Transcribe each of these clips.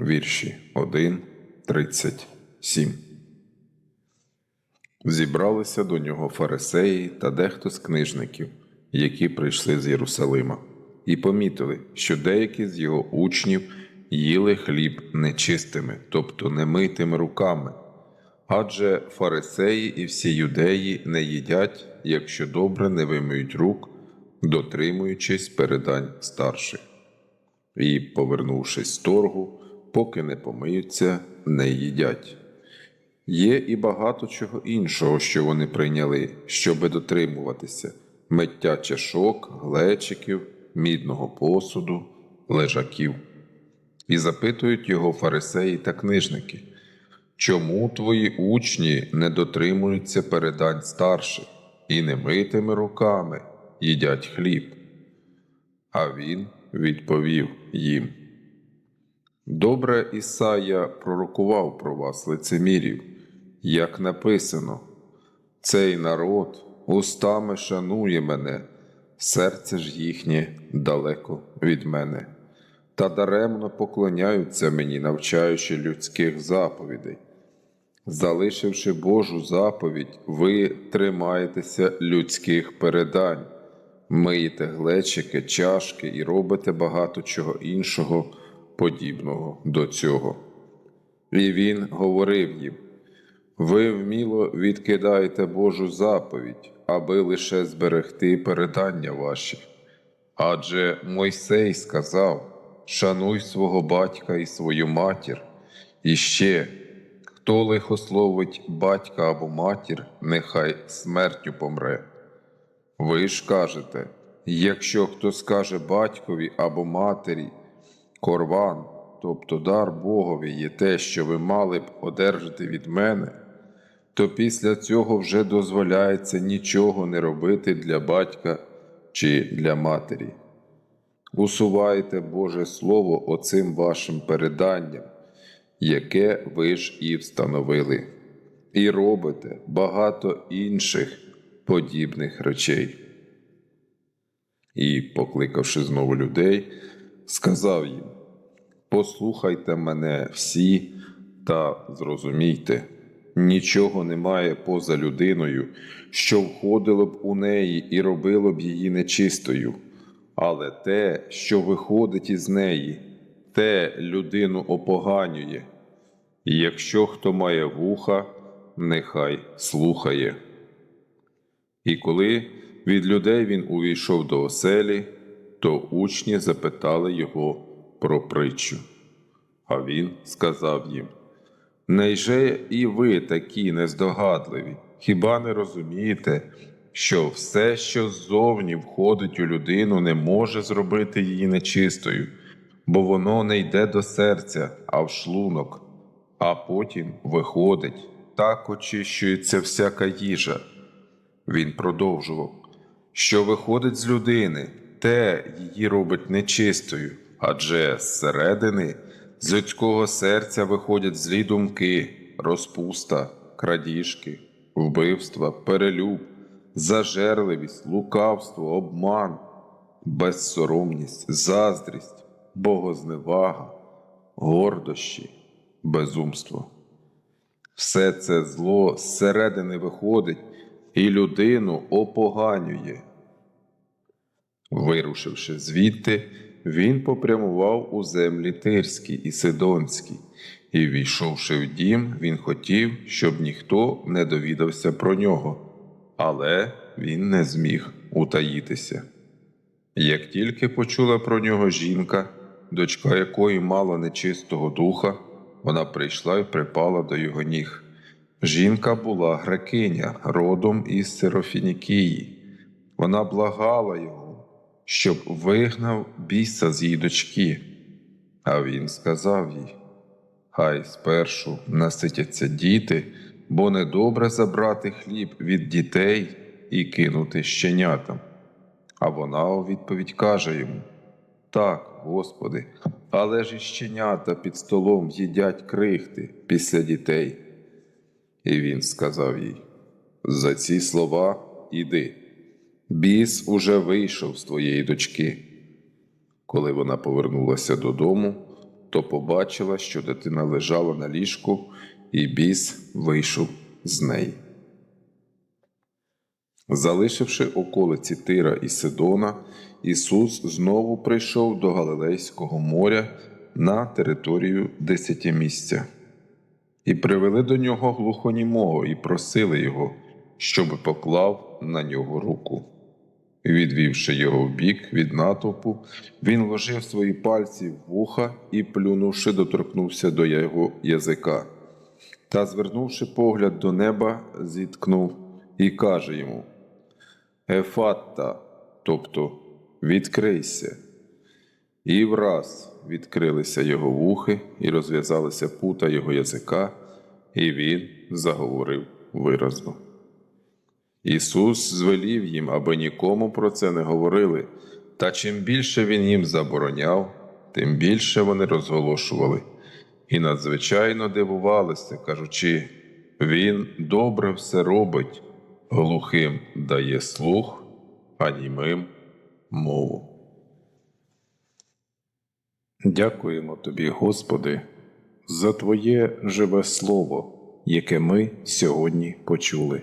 вірші 1, 37. Зібралися до нього фарисеї та дехто з книжників, які прийшли з Єрусалима, і помітили, що деякі з його учнів їли хліб нечистими, тобто немитими руками. Адже фарисеї і всі юдеї не їдять, якщо добре не вимиють рук, дотримуючись передань старших. І, повернувшись з торгу, поки не помиються, не їдять. Є і багато чого іншого, що вони прийняли, щоби дотримуватися миття чашок, глечиків, мідного посуду, лежаків. І запитують його фарисеї та книжники, чому твої учні не дотримуються передань старших і немитими руками їдять хліб? А він відповів їм. Добре Ісая пророкував про вас лицемірів, як написано, цей народ устами шанує мене, серце ж їхнє далеко від мене, та даремно поклоняються мені, навчаючи людських заповідей. Залишивши Божу заповідь, ви тримаєтеся людських передань, миєте глечики, чашки і робите багато чого іншого подібного до цього. І він говорив їм: ви вміло відкидаєте Божу заповідь, аби лише зберегти передання ваші. Адже Мойсей сказав: Шануй свого батька і свою матір, і ще хто лихословить батька або матір, нехай смертю помре. Ви ж кажете, якщо хто скаже батькові або матері, корван, тобто дар Богові є те, що ви мали б одержати від мене, то після цього вже дозволяється нічого не робити для батька чи для матері. Усувайте Боже Слово оцим вашим переданням, яке ви ж і встановили, і робите багато інших подібних речей. І, покликавши знову людей, сказав їм: Послухайте мене всі та зрозумійте, нічого немає поза людиною, що входило б у неї і робило б її нечистою, але те, що виходить із неї, те людину опоганює. І якщо хто має вуха, нехай слухає. І коли від людей він увійшов до оселі, то учні запитали його про притчу. А він сказав їм: Нейже і ви такі нездогадливі, хіба не розумієте, що все, що ззовні входить у людину, не може зробити її нечистою, бо воно не йде до серця, а в шлунок, а потім виходить, так очищується всяка їжа. Він продовжував, що виходить з людини, те її робить нечистою, адже зсередини з людського серця виходять злі думки, розпуста, крадіжки, вбивства, перелюб, зажерливість, лукавство, обман, безсоромність, заздрість, богозневага, гордощі, безумство. Все це зло зсередини виходить і людину опоганює. Вирушивши звідти, він попрямував у землі Тирські і Сидонські, і, війшовши в дім, він хотів, щоб ніхто не довідався про нього, але він не зміг утаїтися. Як тільки почула про нього жінка, дочка якої мала нечистого духа, вона прийшла і припала до його ніг. Жінка була грекиня, родом із Серофінікії. Вона благала його, щоб вигнав біса з її дочки. А він сказав їй: Хай спершу наситяться діти, бо недобре забрати хліб від дітей і кинути щенятам. А вона у відповідь каже йому: Так, Господи, але ж і щенята під столом їдять крихти після дітей. І він сказав їй: За ці слова іди. Біс уже вийшов з твоєї дочки. Коли вона повернулася додому, то побачила, що дитина лежала на ліжку, і біс вийшов з неї. Залишивши околиці Тира і Сидона, Ісус знову прийшов до Галилейського моря на територію десятимісця. І привели до нього глухонімого і просили його, щоб поклав на нього руку. Відвівши його вбік від натовпу, він ложив свої пальці в вуха і, плюнувши, доторкнувся до його язика. Та, звернувши погляд до неба, зіткнув і каже йому: Ефатта, тобто відкрийся. І враз відкрилися його вухи, і розв'язалися пута його язика, і він заговорив виразно. Ісус звелів їм, аби нікому про це не говорили, та чим більше Він їм забороняв, тим більше вони розголошували, і надзвичайно дивувалися, кажучи, Він добре все робить, глухим дає слух, а німим мову. Дякуємо Тобі, Господи, за Твоє живе Слово, яке ми сьогодні почули.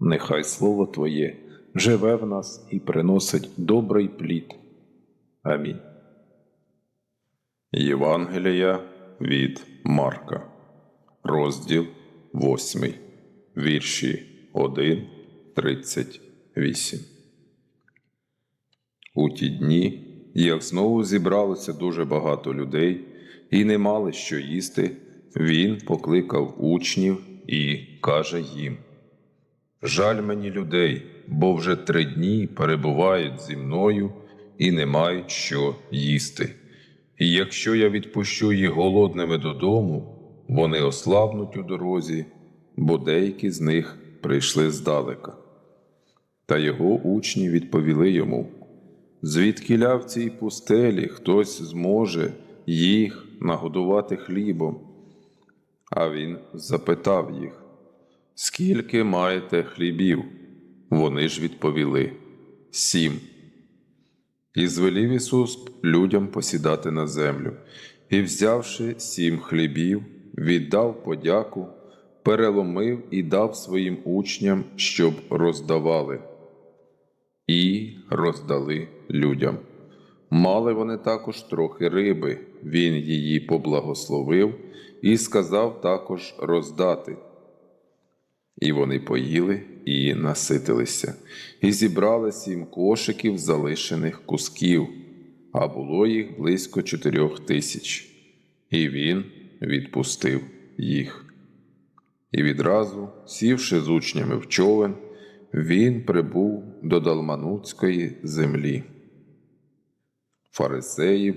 Нехай Слово Твоє живе в нас і приносить добрий плід. Амінь. Євангелія від Марка, розділ 8, вірші 1, 38. У ті дні, як знову зібралося дуже багато людей і не мали що їсти, він покликав учнів і каже їм: Жаль мені людей, бо вже три дні перебувають зі мною і не мають що їсти. І якщо я відпущу їх голодними додому, вони ослабнуть у дорозі, бо деякі з них прийшли здалека. Та його учні відповіли йому: звідкиля в цій пустелі хтось зможе їх нагодувати хлібом. А він запитав їх, скільки маєте хлібів? Вони ж відповіли сім. І звелів Ісус людям посідати на землю, і, взявши сім хлібів, віддав подяку, переломив і дав своїм учням, щоб роздавали. І роздали людям. Мали вони також трохи риби, він її поблагословив і сказав також роздати. І вони поїли і наситилися, і зібрали сім кошиків залишених кусків, а було їх близько чотирьох тисяч. І він відпустив їх. І відразу, сівши з учнями в човен, він прибув до Далманутської землі. Фарисеї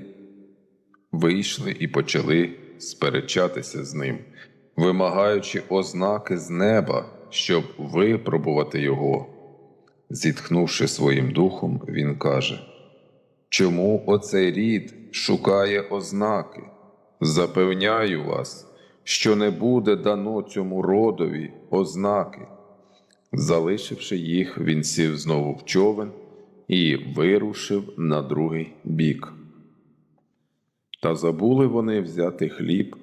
вийшли і почали сперечатися з ним, вимагаючи ознаки з неба, щоб випробувати його. Зітхнувши своїм духом, він каже: Чому оцей рід шукає ознаки? Запевняю вас, що не буде дано цьому родові ознаки. Залишивши їх, він сів знову в човен і вирушив на другий бік. Та забули вони взяти хліб,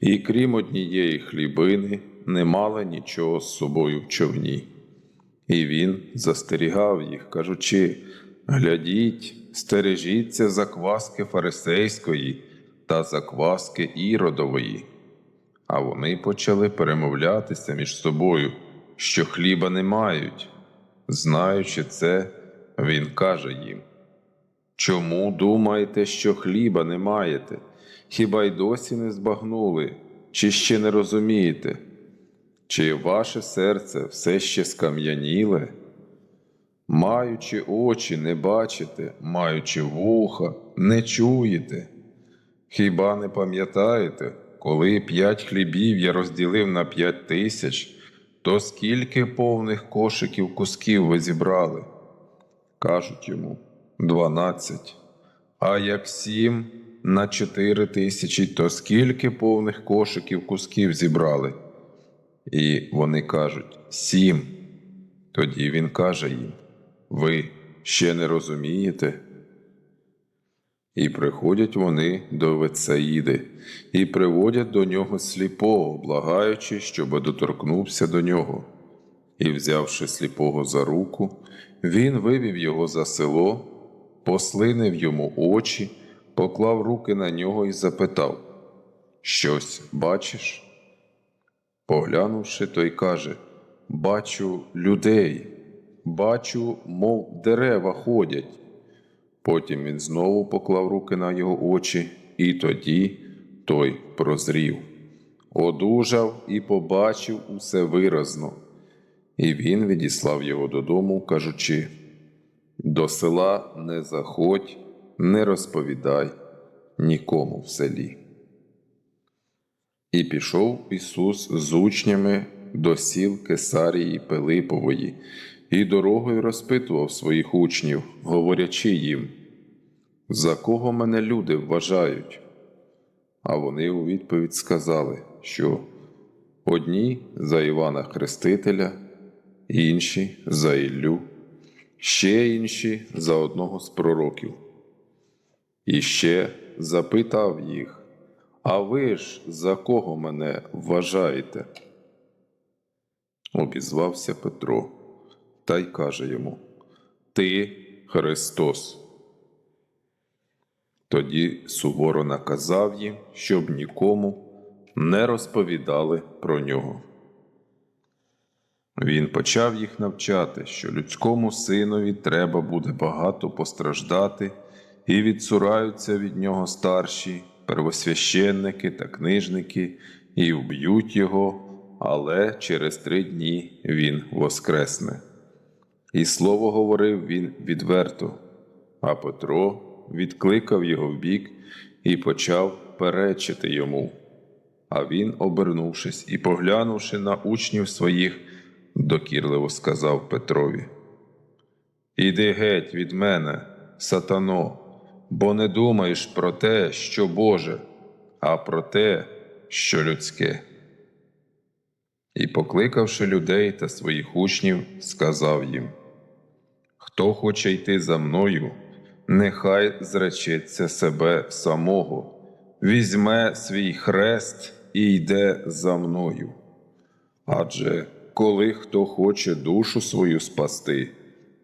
і крім однієї хлібини, не мали нічого з собою в човні. І він застерігав їх, кажучи: глядіть, стережіться закваски фарисейської та закваски іродової. А вони почали перемовлятися між собою, що хліба не мають. Знаючи це, він каже їм: Чому думаєте, що хліба не маєте? Хіба й досі не збагнули, чи ще не розумієте? Чи ваше серце все ще скам'яніле? Маючи очі, не бачите, маючи вуха, не чуєте. Хіба не пам'ятаєте, коли п'ять хлібів я розділив на п'ять тисяч, то скільки повних кошиків кусків ви зібрали? Кажуть йому дванадцять. А як сім на чотири тисячі, то скільки повних кошиків кусків зібрали? І вони кажуть сім. Тоді він каже їм: Ви ще не розумієте? І приходять вони до Вецаїди, і приводять до нього сліпого, благаючи, щоб доторкнувся до нього. І, взявши сліпого за руку, він вивів його за село, послинив йому очі, поклав руки на нього і запитав: Щось бачиш? Поглянувши, той каже: Бачу людей, бачу, мов дерева ходять. Потім він знову поклав руки на його очі, і тоді той прозрів, одужав і побачив усе виразно. І він відіслав його додому, кажучи: До села не заходь, не розповідай нікому в селі. І пішов Ісус з учнями до сіл Кесарії Пилипової, і дорогою розпитував своїх учнів, говорячи їм, за кого мене люди вважають? А вони у відповідь сказали, що одні за Івана Хрестителя, інші за Іллю, ще інші за одного з пророків. І ще запитав їх, а ви ж за кого мене вважаєте? Обізвався Петро та й каже йому: Ти Христос. Тоді суворо наказав їм, щоб нікому не розповідали про нього. Він почав їх навчати, що людському синові треба буде багато постраждати, і відсураються від нього старші, первосвященники та книжники, і вб'ють його, але через три дні він воскресне. І слово говорив він відверто, а Петро відкликав його вбік і почав перечити йому. А він, обернувшись і поглянувши на учнів своїх, докірливо сказав Петрові: Іди геть від мене, сатано, бо не думаєш про те, що Боже, а про те, що людське. І, покликавши людей та своїх учнів, сказав їм: Хто хоче йти за мною, нехай зречеться себе самого, візьме свій хрест і йде за мною. Адже коли хто хоче душу свою спасти,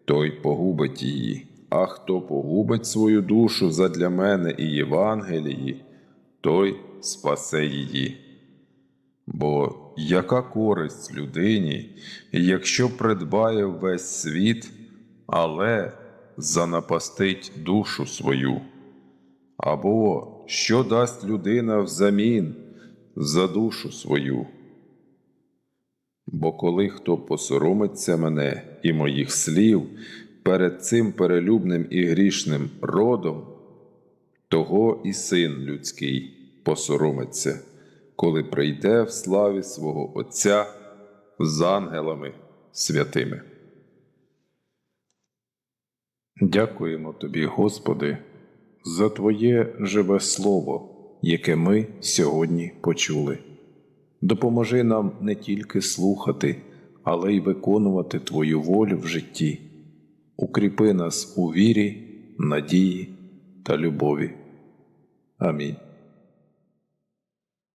той погубить її, а хто погубить свою душу задля мене і Євангелії, той спасе її. Бо яка користь людині, якщо придбає весь світ, але занапастить душу свою? Або що дасть людина взамін за душу свою? Бо коли хто посоромиться мене і моїх слів перед цим перелюбним і грішним родом, того і син людський посоромиться, коли прийде в славі свого Отця з ангелами святими. Дякуємо Тобі, Господи, за Твоє живе Слово, яке ми сьогодні почули. Допоможи нам не тільки слухати, але й виконувати Твою волю в житті. Укріпи нас у вірі, надії та любові. Амінь.